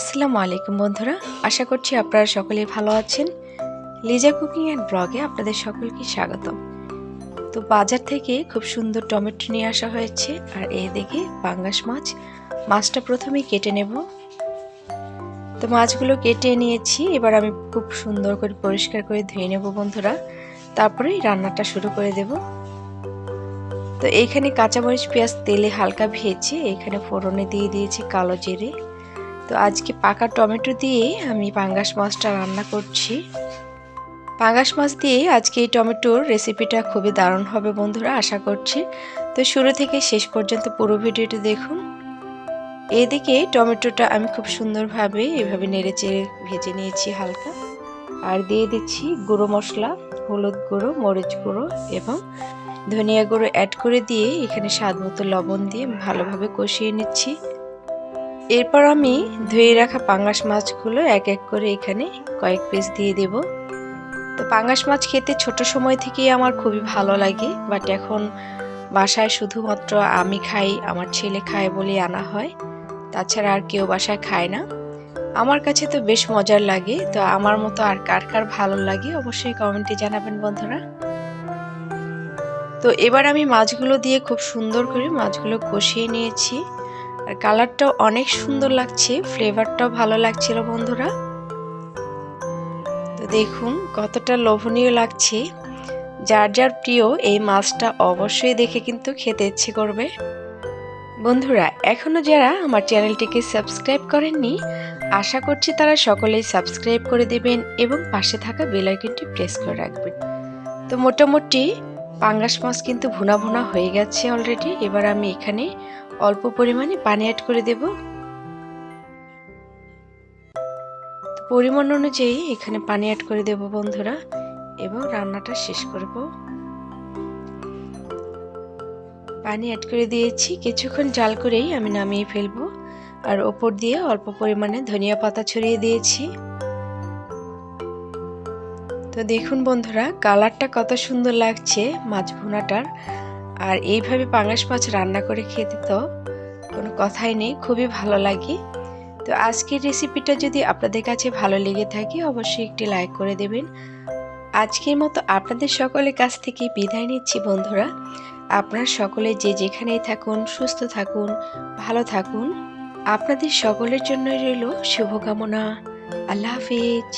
আসসালামু আলাইকুম বন্ধুরা। আশা করছি আপনারা সকলেই ভালো আছেন। লিজা কুকিং অ্যান্ড ব্লগে আপনাদের সকলকে স্বাগতম। তো বাজার থেকে খুব সুন্দর টমেটো নিয়ে আসা হয়েছে, আর এ দেখে পাঙ্গাস মাছ। মাছটা প্রথমেই কেটে নেব। তো মাছগুলো কেটে নিয়েছি, এবার আমি খুব সুন্দর করে পরিষ্কার করে ধুয়ে নেব বন্ধুরা। তারপরেই রান্নাটা শুরু করে দেব। তো এইখানে কাঁচামরিচ, পেঁয়াজ, তেলে হালকা ভেজে এখানে ফোড়নে দিয়ে দিয়েছি কালো জিরে। তো আজকে পাকা টমেটো দিয়ে আমি পাঙ্গাস মাছটা রান্না করছি। পাঙ্গাস মাছ দিয়ে আজকে এই টমেটোর রেসিপিটা খুবই দারুণ হবে বন্ধুরা, আশা করছি। তো শুরু থেকে শেষ পর্যন্ত পুরো ভিডিওটি দেখুন। এদিকে টমেটোটা আমি খুব সুন্দরভাবে এভাবে নেড়ে চেড়ে ভেজে নিয়েছি হালকা। আর দিয়ে দিচ্ছি গুঁড়ো মশলা, হলুদ গুঁড়ো, মরিচ গুঁড়ো এবং ধনিয়া গুঁড়ো অ্যাড করে দিয়ে এখানে স্বাদ মতো লবণ দিয়ে ভালোভাবে কষিয়ে নিচ্ছি। এরপর আমি ধুয়ে রাখা পাঙ্গাস মাছগুলো এক এক করে এখানে কয়েক পিস দিয়ে দেব। তো পাঙ্গাস মাছ খেতে ছোট সময় থেকেই আমার খুবই ভালো লাগে বাট এখন বাসায় শুধুমাত্র আমি খাই, আমার ছেলে খায় বলে আনা হয়। তাছাড়া আর কেউ বাসায় খায় না। আমার কাছে তো বেশ মজার লাগে, তো আমার মতো আর কার কার ভালো লাগে অবশ্যই কমেন্টে জানাবেন বন্ধুরা। তো এবার আমি মাছগুলো দিয়ে খুব সুন্দর করে মাছগুলো কষিয়ে নিয়েছি। কালারটাও অনেক সুন্দর লাগছে, ফ্লেভারটাও ভালো লাগছিল বন্ধুরা। তো দেখুন, কতটা লোভনীয় লাগছে। যার যার প্রিয়, এই মাছটা অবশ্যই দেখে কিন্তু খেতে ইচ্ছে করবে। বন্ধুরা এখনও যারা আমার চ্যানেলটিকে সাবস্ক্রাইব করেননি, আশা করছি তারা সকলেই সাবস্ক্রাইব করে দেবেন এবং পাশে থাকা বেলাইকনটি প্রেস করে রাখবেন। তো মোটামুটি পাঙ্গাস মাছ কিন্তু ভুনা ভুনা হয়ে গেছে অলরেডি। এবার আমি এখানে অল্প পরিমাণে পানি অ্যাড করে দেব। পরিমাণ অনুযায়ী এখানে পানি অ্যাড করে দেব বন্ধুরা। এবং রান্নাটা শেষ করব। পানি অ্যাড করে দিয়েছি। কিছুক্ষণ জাল করেই আমি নামিয়ে ফেলব। আর ওপর দিয়ে অল্প পরিমাণে ধনিয়া পাতা ছড়িয়ে দিয়েছি। তো দেখুন বন্ধুরা কালারটা কত সুন্দর লাগছে, মাছ ভুনাটার। আর এইভাবে পাঙাশ মাছ রান্না করে খেতে তো কোনো কথাই নেই, খুবই ভালো লাগে। তো আজকের রেসিপিটা যদি আপনাদের কাছে ভালো লেগে থাকে, অবশ্যই একটি লাইক করে দেবেন। আজকের মতো আপনাদের সকলের কাছ থেকে বিদায় নিচ্ছি বন্ধুরা। আপনার সকলে যে যেখানেই থাকুন, সুস্থ থাকুন, ভালো থাকুন। আপনাদের সকলের জন্য রইল শুভকামনা। আল্লাহ হাফিজ।